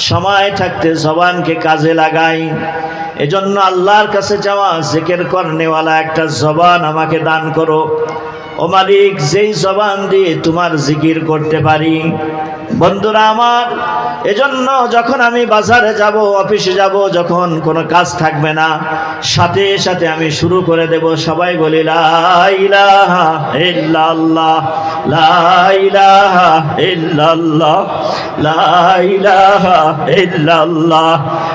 সময় থাকতে জবানকে কাজে লাগাই। এজন্য আল্লাহর কাছে যাওয়া, জেকের কর্নেওয়ালা একটা জবান আমাকে দান করো। ও মালিক, যেই জবান দিয়ে তোমার জিকির করতে পারি। বন্ধুরা আমার, এজন্য যখন আমি বাজারে যাব, অফিসে যাব, যখন কোনো কাজ থাকবে না, সাথে সাথে আমি শুরু করে দেব সবাই বলি, লা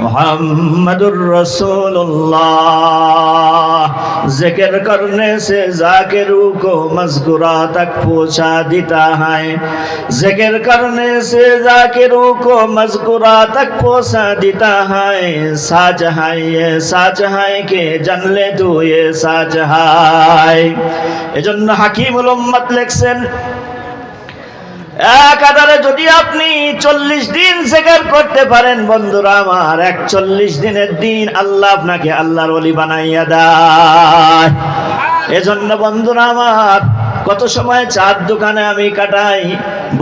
লা ইলাহা ইল্লাল্লাহ লা ইলাহা ইল্লাল্লাহ লা ইলাহা ইল্লাল্লাহু মুহাম্মাদুর রাসূলুল্লাহ जिक्र करने से जाकिरू को मजकुरा तक पहुंचा देता है जिक्र करने से जाकिरू को मजकुरा तक पहुंचा देता है साच है ये साच है के জান ले तू ये साच है এজন্য হাকিমুল উম্মত লিখছেন এক আধারে যদি আপনি চল্লিশ দিন জেগার করতে পারেন, বন্ধুরা, আমার এক চল্লিশ দিনের দিন আল্লাহ আপনাকে আল্লাহর অলি বানাইয়া দেয়। এজন্য বন্ধুরা, আমার কত সময় চার দোকানে আমি কাটাই,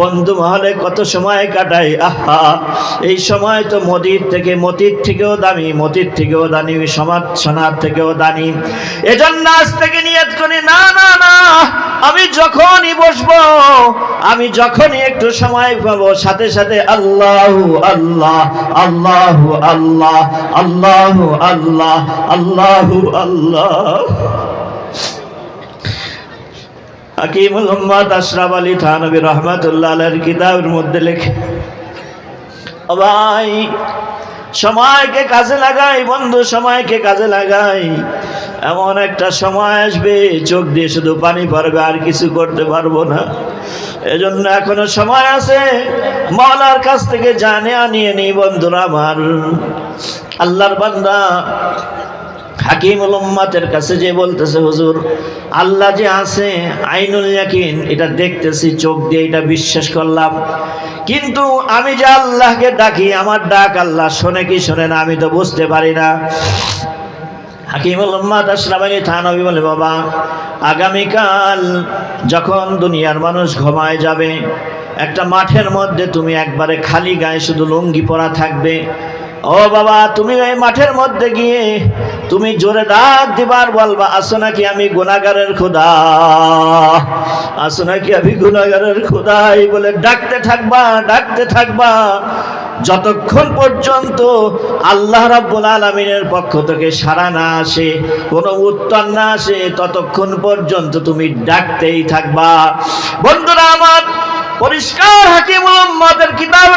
বন্ধু মহলে কত সময় কাটাই, আহা, এই সময় তো মদির থেকে, মতির থেকেও দামি, মতির থেকেও দামি, সমাজ, সোনার থেকেও দামি। এজন্য আজ থেকে নিয়ত করি, না না না আমি যখনই বসবো, আমি যখনই একটু সময় পাবো, সাথে সাথে আল্লাহ আল্লাহ আল্লাহ আল্লাহ আল্লাহ আল্লাহ আল্লাহ আল্লাহ। হাকিমুল উম্মাদ আশরাফ আলী থানবী রহমাতুল্লাহ আলাইহির কিতাবের মধ্যে লেখে ভাই সময়কে কাজে লাগাই, বন্ধু, সময়কে কাজে লাগাই। এমন একটা সময় আসবে, চোখ দিয়ে শুধু পানি পারবে আর কিছু করতে পারব না। এজন্য এখনও সময় আছে মাওলার কাছ থেকে জানে আনিয়ে নি বন্ধুরা আমার। আল্লাহর বান্দা হাকিমুল উম্মাতের কাছে যে বলতেছে, হুজুর, আল্লাহ যে আছে, আইনুল ইয়াকিন, এটা দেখতেছি, চোখ দিয়ে এটা বিশ্বাস করলাম। কিন্তু আমি যে আল্লাহকে ডাকি, আমার ডাক আল্লাহ শোনে কি শোনে না, আমি তো বুঝতে পারি না। হাকিমুল উম্মাদ আশরাফ আলী থানবী বলে, বাবা, আগামীকাল যখন দুনিয়ার মানুষ ঘুমায় যাবে, একটা মাঠের মধ্যে তুমি একবারে খালি গায়ে শুধু লুঙ্গি পরা থাকবে ও বাবা, তুমি ওই মাঠের মধ্যে গিয়ে তুমি জোরে ডাক দিবার বলবা, আসো নাকি আমি গুণাগারের খোদা? আসো নাকি আমি গুণাগারের খোদা এই বলে ডাকতে থাকবা ডাকতে থাকবা। যতক্ষণ পর্যন্ত আল্লাহ রাব্বুল আলমিনের পক্ষ থেকে সাড়া না আসে, কোনো উত্তর না আসে, ততক্ষণ পর্যন্ত তুমি ডাকতেই থাকবা। বন্ধুরা আমার পরিষ্কার হাকিমুল উম্মতের লেখছে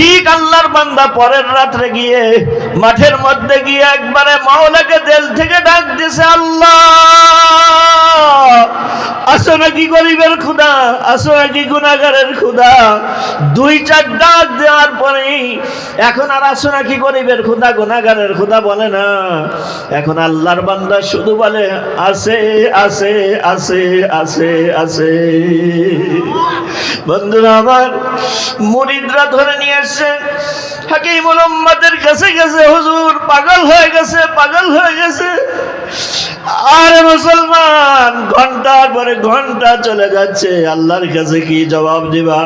ঠিক আল্লাহর বান্দা পরের রাত্রে গিয়ে মাঠের মধ্যে গিয়ে একবারে মাওলাকে দিল থেকে ডাক দিছে, আল্লাহ! আসো নাকি গরিবের খুদা আসো নাকি গুণাগারের খুদা দুই চার ডাক দেওয়ার পরে এখন আর আসো নাকি গরিবের খুদা গুণাগারের খুদা বলে না। এখন আল্লাহর বান্দা শুধু বলে আছে আছে আছে আছে আছে বন্ধুরা আমার মুরিদরা ধরে নিয়ে আসছে হাকিম উম্মাদের কাছে গেছে, হুজুর, পাগল হয়ে গেছে, পাগল হয়ে গেছে। আরে মুসলমান, ঘণ্টার পরে ঘণ্টা চলে যাচ্ছে। আল্লাহর কাছে কি জবাব দিবা?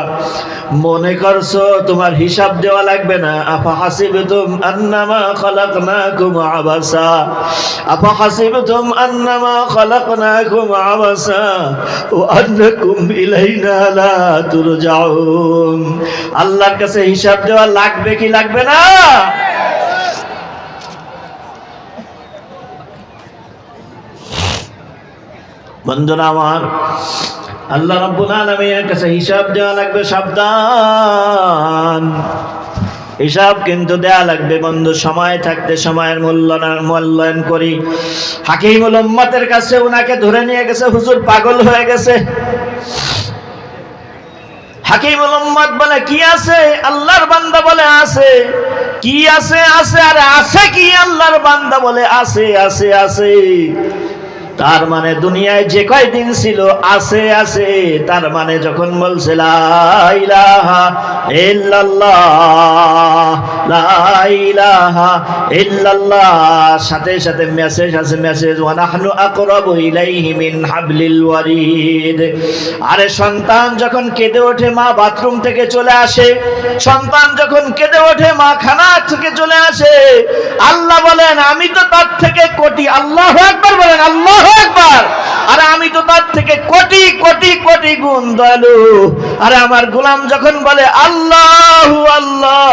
মনে করছ তোমার হিসাব দেওয়া লাগবে না? আফা হাসিবতুম আন্নামা খালাকনাকুম আবাসা। আফা হাসিবতুম আন্নামা খালাকনাকুম আবাসা। ওয়া আন্নাকুম ইলাইনা লা তুরজাউন। আল্লাহর কাছে হিসাব দেওয়া লাগবে কি লাগবে না? বন্ধুরা আমার, আল্লাহ রাব্বুল আলামিনের কাছে হিসাব দেওয়া লাগবে সাবধান। হিসাব কিন্তু দেয়া লাগবে বন্ধু, সময় থাকতে সময়ের মূল্যায়ন মূল্যায়ন করি। হাকিমুল উম্মতের কাছে উনাকে ধরে নিয়ে গেছে, হুজুর পাগল হয়ে গেছে। হাকিমুল উম্মত বলে, কি আছে? আল্লাহর বান্দা বলে, আছে। কি আছে? আছে। আর আছে কি? আল্লাহর বান্দা বলে, আছে আছে আছে। তার মানে দুনিয়ায় যে কয়দিন ছিল, আছে আছে। তার মানে যখন বলছে সাথে সাথে মেসেজ আছে মেসেজ ওয়া নাহনু আকরাবু মিন হাবলিল ওয়ারিদ। আরে সন্তান যখন কেঁদে ওঠে, মা বাথরুম থেকে চলে আসে। সন্তান যখন কেঁদে ওঠে, মা খানা থেকে চলে আসে। আল্লাহ বলেন, আমি তো তার থেকে কোটি, আল্লাহ একবার বলেন আল্লাহ একবার আরে আমি তো তার থেকে কোটি কোটি কোটি গুণ দয়ালু। আরে আমার গোলাম যখন বলে, আল্লাহ আল্লাহ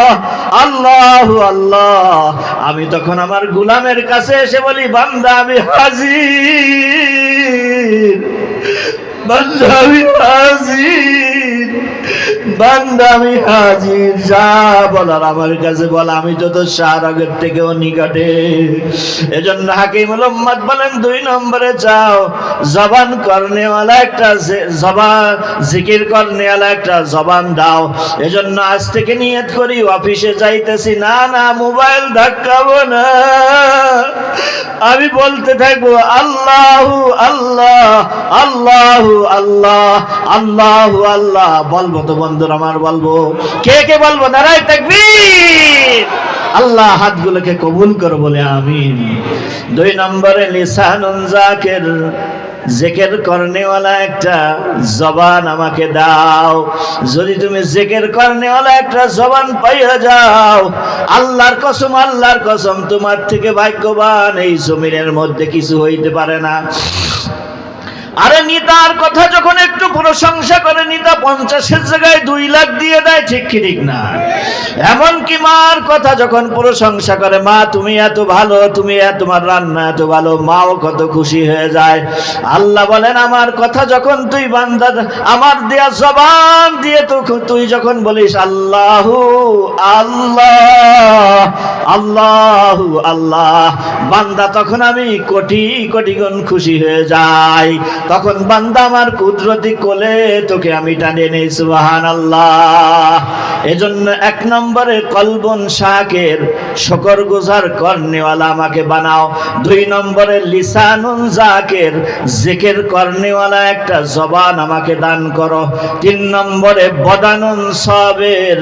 আল্লাহ আল্লাহ, আমি তখন আমার গোলামের কাছে এসে বলি, বান্দা, আমি হাজির, বান্দা, আমি হাজির। হাজির, যা বলার আমার কাছে বল, আমি তো শাহরগের থেকেও নিকটে। এজন্য বলেন, দুই নম্বরে যাও, জবান করনেওয়ালা একটা জবান, জিকির করনেওয়ালা একটা জবান দাও। এজন্য আজ থেকে নিয়ত করি, অফিসে যাইতেছি, না না, মোবাইল ধাক্কাবো না। আমি বলতে থাকব, আল্লাহ আল্লাহ আল্লাহ আল্লাহ আল্লাহ আল্লাহ। বলব তো বন্ধুর, আমার বলব। কে কে বলব? দাঁড়াই থাকবি আল্লাহ হাতগুলোকে কবুল করো বলে, আমিন। দুই নম্বরে, লিসানুন জাকের। জেকের কর্নেওয়ালা একটা জবান আমাকে দাও। যদি তুমি জেকের কর্নেওয়ালা একটা জবান পাইয়া যাও, আল্লাহর কসম আল্লাহর কসম, তোমার থেকে ভাগ্যবান এই জমিনের মধ্যে কিছু হইতে পারে না। আরে নিতার কথা যখন একটু প্রশংসা করে, নিতা পঞ্চাশের জায়গায় দুই লাখ দিয়ে দেয়, ঠিক কি ঠিক না? এমন কি মার কথা যখন প্রশংসা করে, মা, তুমি এত ভালো, তুমি তোমার রান্না এত ভালো, মাও কত খুশি হয়ে যায়। আল্লাহ বলেন, আমার কথা যখন তুই বান্দা, আমার দেয়া জবান দিয়ে তো তুই যখন বলিস, আল্লাহ আল্লাহ আল্লাহ আল্লাহ, বান্দা তখন আমি কোটি কোটি গুণ খুশি হয়ে যাই। তখন বান্দা আমার কুদরতি কোলে তোকে আমি টানে নেই সুবাহান আল্লাহ এজন্য এক নম্বরে কলবন শাকের শকর গুজার করনেওয়ালা আমাকে বানাও। দুই নম্বরে লিসানুন জাকের জেকের কর্নেওয়ালা একটা জবান আমাকে দান করো। তিন নম্বরে বদানুন সবের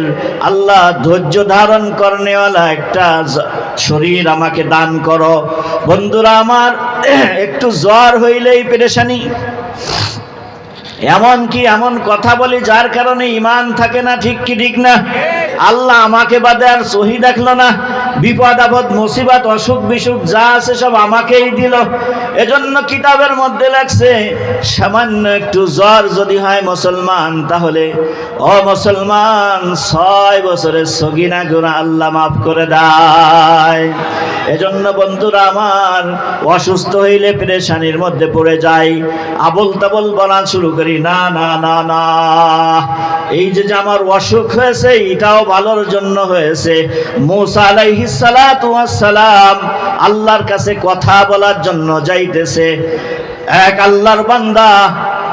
আল্লাহ ধৈর্য ধারণ কর্নেওয়ালা একটা শরীর আমাকে দান করো। বন্ধুরা আমার একটু জ্বর হইলেই পেরেশানি। এমন কি এমন কথা বলি যার কারণে ইমান থাকে না, ঠিক কি ঠিক না? আল্লাহ আমাকে বাদে আর সহি দেখল না। বিপদ, আপদ, মুসিবত, অসুখ, বিসুখ, যা আছে সব আমাকেই দিল। এজন্য কিতাবের মধ্যে লাগছে সামান্য একটু জ্বর যদি হয় মুসলমান, তাহলে, ও মুসলমান, ছয় বছরের সগিনা গুণা আল্লাহ মাফ করে দেয়। এজন্য বন্ধুরা আমার, অসুস্থ হইলে পেরেশানির মধ্যে পড়ে যাই। আবল তাবল বলা শুরু করি, না না না না। এই যে আমার অসুখ হয়েছে, এটাও ভালোর জন্য হয়েছে। মুসা সালাম আল্লাহর কাছে কথা বলার জন্য যাইতেছে। এক আল্লাহর বান্দা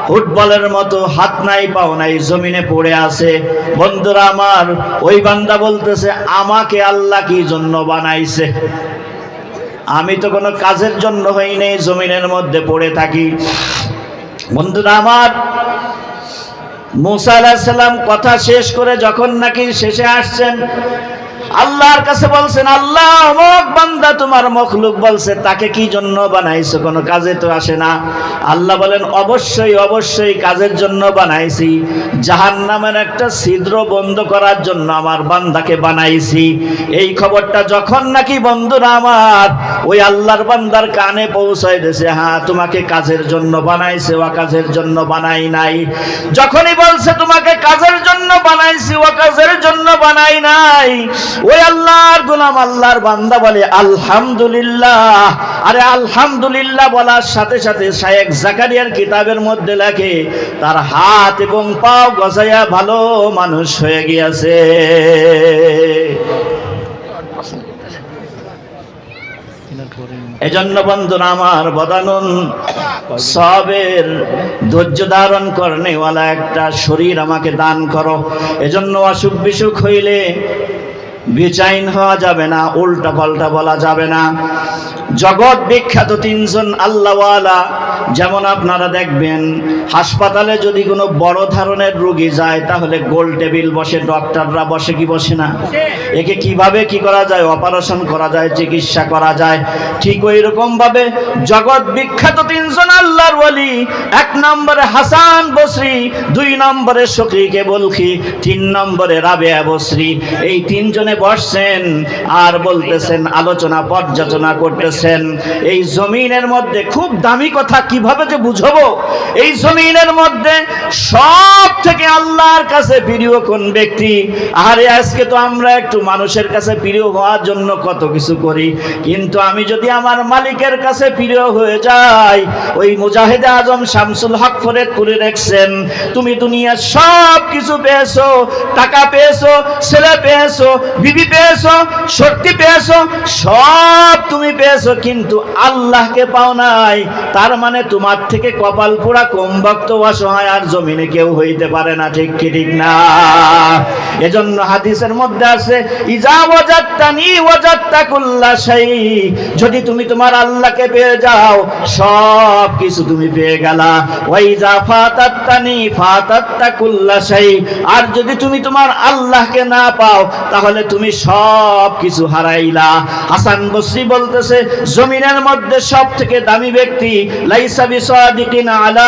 ফুটবলের মতো হাত নাই, পাও নাই, জমিনে পড়ে আছে। বন্ধুরা আমার, ওই বান্দা বলতেছে, আমাকে আল্লাহ কি জন্য বানাইছে? আমি তো কোনো কাজের জন্য হই নেই, জমিনের মধ্যে পড়ে থাকি। বন্ধুরা আমার মুসা আলাহিসাল্লাম কথা শেষ করে যখন নাকি শেষে আসছেন আল্লাহর কাছে বলছেন, আল্লাহ অমুক বান্দা তোমার মখলুক বলছে, তাকে কি জন্য বানাইছো? কোনো কাজে তো আসে না। আল্লাহ বলেন, অবশ্যই অবশ্যই কাজের জন্য বানাইছি। জাহান নামের একটা ছিদ্র বন্ধ করার জন্য আমার বান্দাকে বানাইছি। এই খবরটা যখন নাকি বন্ধুরা আমার ওই আল্লাহর বান্দার কানে পৌঁছায় দিয়েছে হ্যাঁ তোমাকে কাজের জন্য বানাইছে ও কাজের জন্য বানাই নাই। যখনই বলছে, তোমাকে কাজের জন্য বানাইছি ও কাজের জন্য বানাই নাই। ওই আল্লাহর গোলাম আল্লাহর বান্দা বলে, আলহামদুলিল্লাহ। আরে আলহামদুলিল্লাহ বলার সাথে সাথে শায়েক জাকারিয়ার কিতাবের মধ্যে লেখে, তার হাত এবং পাও গজাইয়া ভালো মানুষ হয়ে গিয়েছে। এজন্য বন্ধুরা আমার বদানুন, সবের ধৈর্য ধারণ করনেওয়ালা একটা শরীর আমাকে দান করো। এজন্য অসুখ বিসুখ হইলে বেচাইন হওয়া যাবে না উল্টা পাল্টা বলা যাবে না। জগৎ বিখ্যাত তিনজন আল্লাহওয়ালা। যেমন আপনারা দেখবেন, হাসপাতালে যদি কোনো বড় ধরনের রোগী যায়, তাহলে গোল টেবিল বসে, ডক্টররা বসে কি বসে না? একে কীভাবে কি করা যায়? অপারেশন করা যায়, চিকিৎসা করা যায়। ঠিক ওই রকম ভাবে জগৎ বিখ্যাত তিনজন আল্লাহর ওয়ালি, এক নম্বরে হাসান বসরি, দুই নম্বরে শকরিকে বলখি, তিন নম্বরে রাবেয়া বসরি। এই তিনজনে বসছেন আর বলতেছেন, আলোচনা, পর্যালোচনা করতেছেন। এই জমিনের মধ্যে খুব দামি কথা কীভাবে যে বুঝব? এই জমিনের মধ্যে সব থেকে আল্লাহর কাছে প্রিয় কোন ব্যক্তি? আরে, আজকে তো আমরা একটু মানুষের কাছে প্রিয় হওয়ার জন্য কত কিছু করি। কিন্তু আমি যদি আমার মালিকের কাছে প্রিয় হয়ে যাই, ওই মুজাহিদে আজম শামসুল হক ফরিদপুরে দেখছেন তুমি দুনিয়ার সব কিছু পেয়েছ, টাকা পেয়েছ, ছেলে পেয়েছ, বিবি পেয়েছ শক্তি পেয়েছ, সব তুমি পেয়েছ, কিন্তু আল্লাহকে পাও নাই। তার মানে তোমার থেকে কপাল পোড়া কম ভক্ত অসহায় আর জমিনে কেউ হইতে পারে না, ঠিক কি, ঠিক না? এজন্য হাদিসের মধ্যে আছে, ইজা ওয়াজাত্তানি ওয়াজাত্তা কুল্লা শাই যদি তুমি তোমার আল্লাহকে পেয়ে যাও, সব কিছু তুমি পেয়ে গেলা ওয়াইজা ফাতাত্তানি ফাতাত্তা কুল্লা শাই আর যদি তুমি তোমার আল্লাহকে না পাও, তাহলে তুমি সব কিছু হারাইলা হাসান বসরি বলতেছে, জমিনের মধ্যে সব থেকে দামি ব্যক্তি, লাইসা বিসাদিকিন আলা